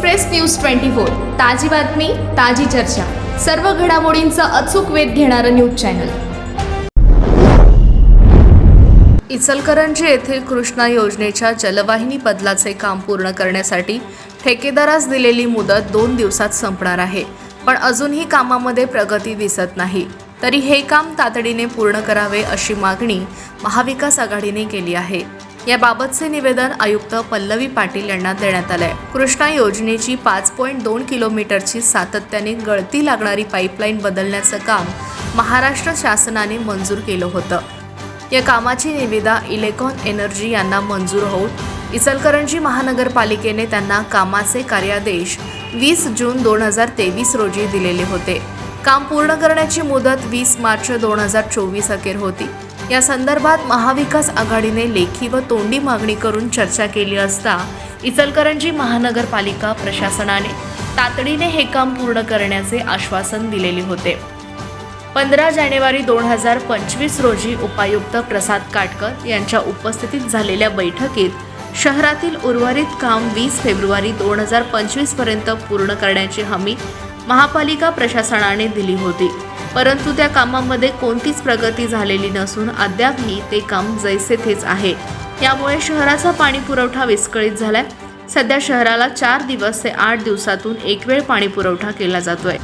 Express news twenty four. ताजी बातमी ताजी चर्चा. सर्व घडामोडींचा अचूक वेध घेणारं न्यूज चॅनल. इचलकरंजी येथील कृष्णा योजनेच्या जलवाहिनी बदलाचे काम पूर्ण करण्यासाठी ठेकेदारास दिलेली मुदत दोन दिवसात संपणार आहे पण अजूनही कामामध्ये प्रगती दिसत नाही. तरी हे काम तातडीने पूर्ण करावे अशी मागणी महाविकास आघाडीने केली आहे. याबाबतचे निवेदन आयुक्त पल्लवी पाटील यांना देण्यात आलंय. कृष्णा योजनेची पाच पॉईंट दोन किलोमीटरची सातत्याने गळती लागणारी पाईपलाईन बदलण्याचं काम महाराष्ट्र शासनाने मंजूर केलं होतं. या कामाची निविदा इलेकॉन एनर्जी यांना मंजूर होऊन इचलकरंजी महानगरपालिकेने त्यांना कामाचे कार्यादेश वीस जून दोन हजार तेवीस रोजी दिलेले होते. काम पूर्ण करण्याची मुदत वीस मार्च दोन हजार चोवीस अखेर होती. या संदर्भात महाविकास आघाडीने लेखी व तोंडी मागणी करून चर्चा केली असता इचलकरंजी महानगरपालिका प्रशासनाने तातडीने हे काम पूर्ण करण्याचे आश्वासन दिलेले होते. पंधरा जानेवारी दोन हजार पंचवीस रोजी उपायुक्त प्रसाद काटकर यांच्या उपस्थितीत झालेल्या बैठकीत शहरातील उर्वरित काम वीस फेब्रुवारी दोन हजार पंचवीसपर्यंत पूर्ण करण्याची हमी महापालिका प्रशासनाने दिली होती. परंतु त्या कामामध्ये कोणतीच प्रगती झालेली नसून अद्यापही ते काम जैसे थेच आहे. यामुळे शहराचा पाणी पुरवठा विस्कळीत झालाय. सध्या शहराला चार दिवस ते आठ दिवसातून एक वेळ पाणी पुरवठा केला जातोय.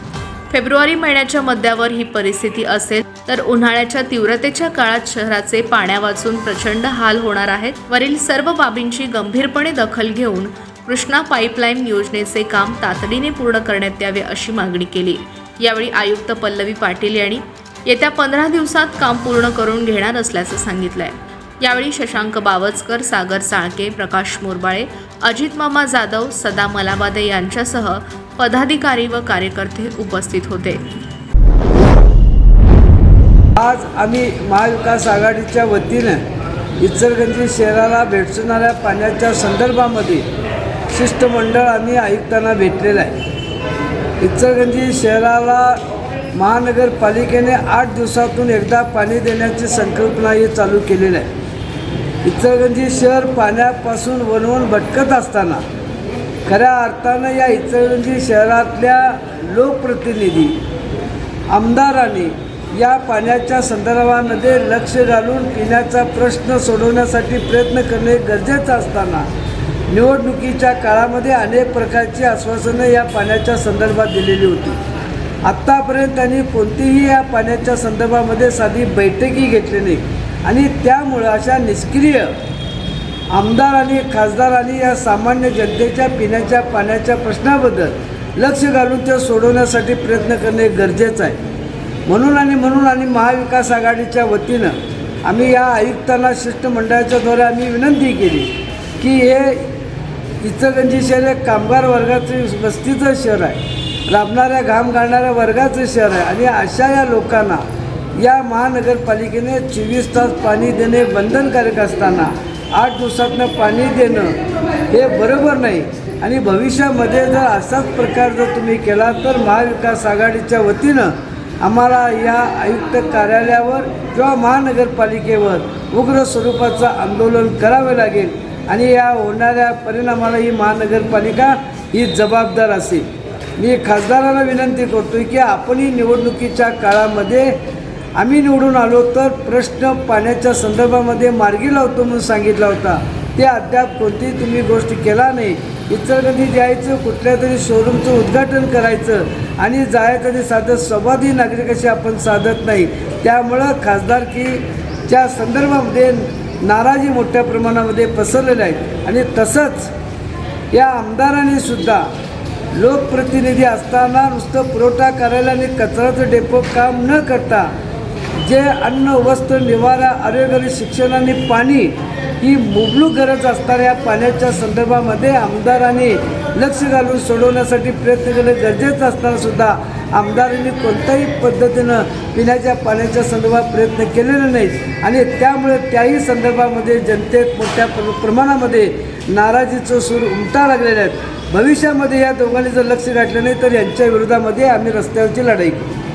फेब्रुवारी महिन्याच्या मध्यावर ही परिस्थिती असेल तर उन्हाळ्याच्या तीव्रतेच्या काळात शहराचे पाण्या वाचून प्रचंड हाल होणार आहेत. वरील सर्व बाबींची गंभीरपणे दखल घेऊन कृष्णा पाईपलाईन योजनेचे काम तातडीने पूर्ण करण्यात यावे अशी मागणी केली. यावेळी आयुक्त पल्लवी पाटील यांनी येत्या पंधरा दिवसात काम पूर्ण करून घेणार असल्याचं सांगितलंय. यावेळी शशांक बावचकर सागर साळके प्रकाश मोरबाळे अजित मामा जाधव सदा मलाबादे यांच्यासह पदाधिकारी व कार्यकर्ते उपस्थित होते. आज आम्ही महाविकास आघाडीच्या वतीनं इचलगंजी शहराला भेटणाऱ्या पाण्याच्या संदर्भामध्ये शिष्टमंडळ आम्ही आयुक्तांना भेटलेलं आहे. इचलगंजी शहराला महानगरपालिकेने आठ दिवसातून एकदा पाणी देण्याची संकल्पना ही चालू केलेली आहे. इचलगंजी शहर पाण्यापासून वनवून भटकत असताना खऱ्या अर्थानं या इचलगंजी शहरातल्या लोकप्रतिनिधी आमदारांनी या पाण्याच्या संदर्भामध्ये लक्ष घालून पिण्याचा प्रश्न सोडवण्यासाठी प्रयत्न करणे गरजेचं असताना निवडणुकीच्या काळामध्ये अनेक प्रकारची आश्वासनं या पाण्याच्या संदर्भात दिलेली होती. आत्तापर्यंत त्यांनी कोणतीही या पाण्याच्या संदर्भामध्ये साधी बैठकी घेतली नाही आणि त्यामुळं अशा निष्क्रिय आमदार आणि खासदारांनी या सामान्य जनतेच्या पिण्याच्या पाण्याच्या प्रश्नाबद्दल लक्ष घालून ते सोडवण्यासाठी प्रयत्न करणे गरजेचं आहे. म्हणून आणि म्हणून आणि महाविकास आघाडीच्या वतीनं आम्ही या आयुक्तांना शिष्टमंडळाच्याद्वारे आम्ही विनंती केली की हे इचलगंजी शहर हे कामगार वर्गाचं वस्तीचं शहर आहे. राबणाऱ्या घाम घालणाऱ्या वर्गाचं शहर आहे. आणि अशा या लोकांना या महानगरपालिकेने चोवीस तास पाणी देणे बंधनकारक असताना आठ दिवसातनं पाणी देणं हे बरोबर नाही. आणि भविष्यामध्ये जर असाच प्रकार जर तुम्ही केला तर महाविकास आघाडीच्या वतीनं आम्हाला या आयुक्त कार्यालयावर किंवा महानगरपालिकेवर उग्र स्वरूपाचं आंदोलन करावे लागेल. आणि या होणाऱ्या परिणामाला ही महानगरपालिका ही जबाबदार असेल. मी खासदारांना विनंती करतो की आपणही निवडणुकीच्या काळामध्ये आम्ही निवडून आलो तर प्रश्न पाण्याच्या संदर्भामध्ये मार्गी लावतो म्हणून सांगितला होता. ते अद्याप कोणतीही तुम्ही गोष्ट केला नाही. इचलकरंजी द्यायचं कुठल्या तरी शोरूमचं उद्घाटन करायचं आणि जायचं आणि साधं संवादी नागरिकाशी आपण साधत नाही. त्यामुळं खासदारकीच्या संदर्भामध्ये नाराजी मोठ्या प्रमाणामध्ये पसरलेल्या आहेत. आणि तसंच या आमदारांनी सुद्धा लोकप्रतिनिधी असताना नुसतं पुरवठा कार्यालयाने कचऱ्याचं डेपो काम न करता जे अन्न वस्त्र निवारा आरोग्य आणि शिक्षण आणि पाणी ही मुबलूक गरज असणाऱ्या पाण्याच्या संदर्भामध्ये आमदारांनी लक्ष घालून सोडवण्यासाठी प्रयत्न केले. गरजेचं असतानासुद्धा आमदारांनी कोणत्याही पद्धतीनं पिण्याच्या पाण्याच्या संदर्भात प्रयत्न केलेले नाही आणि त्यामुळे त्याही संदर्भामध्ये जनतेत मोठ्या प्र प्रमाणामध्ये नाराजीचं सूर उमटा लागलेले आहेत. भविष्यामध्ये या दोघांनी जर लक्ष गाठलं नाही तर यांच्या विरोधामध्ये आम्ही रस्त्यावरची लढाई करू.